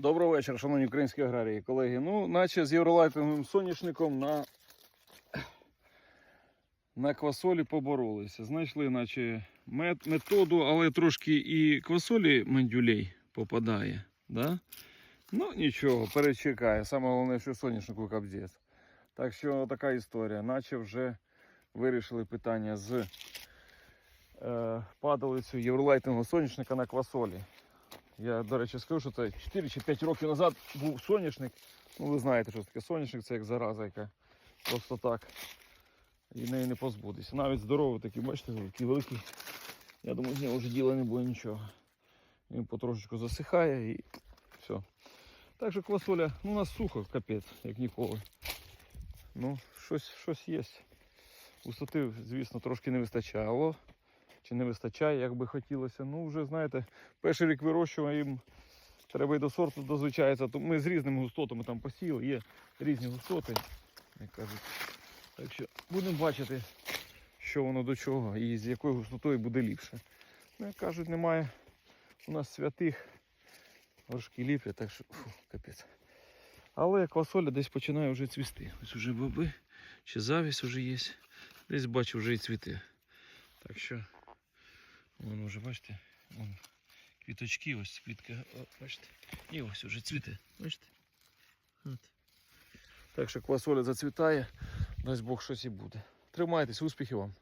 Доброго вечора, шановні українські аграрії, колеги. Ну, наче з євролайтинговим соняшником на, на квасолі поборолися. Знайшли, наче мет, методу, але трошки і квасолі мандюлей попадає. Да? Ну, нічого, перечекає. Саме головне, що соняшнику капдець. Так що така історія. Наче вже вирішили питання з е, падалицею євролайтингового соняшника на квасолі. Я, до речі, скажу, що це 4 чи 5 років назад був соняшник. Ну, ви знаєте, що таке соняшник, це як зараза, яка просто так. І неї не позбудеться. Навіть здоровий такий, бачите, такий великий. Я думаю, з нього вже діла не буде нічого. Він потрошечку засихає і все. Так що квасоля, ну у нас сухо, капець, як ніколи. Ну, щось, щось є. Густоти, звісно, трошки не вистачає. Чи не вистачає, як би хотілося. Ну, вже знаєте, перший рік вирощуємо, треба й до сорту дозвичається. То ми з різними густотами там посіяли, є різні густоти, як кажуть. Так що будемо бачити, що воно до чого і з якою густотою буде ліпше. Ну, як кажуть, немає у нас святих, горшки ліплять, так що фу, капець. Але квасоля десь починає вже цвісти. Ось уже боби, ще завість вже є. Десь бачу вже і цвіте. Так що Воно вже, бачите, вон, квіточки, ось квітка, о, бачите. І ось уже цвіте. Бачите? От. Так що квасоля зацвітає, дасть Бог щось і буде. Тримайтесь, успіхів вам!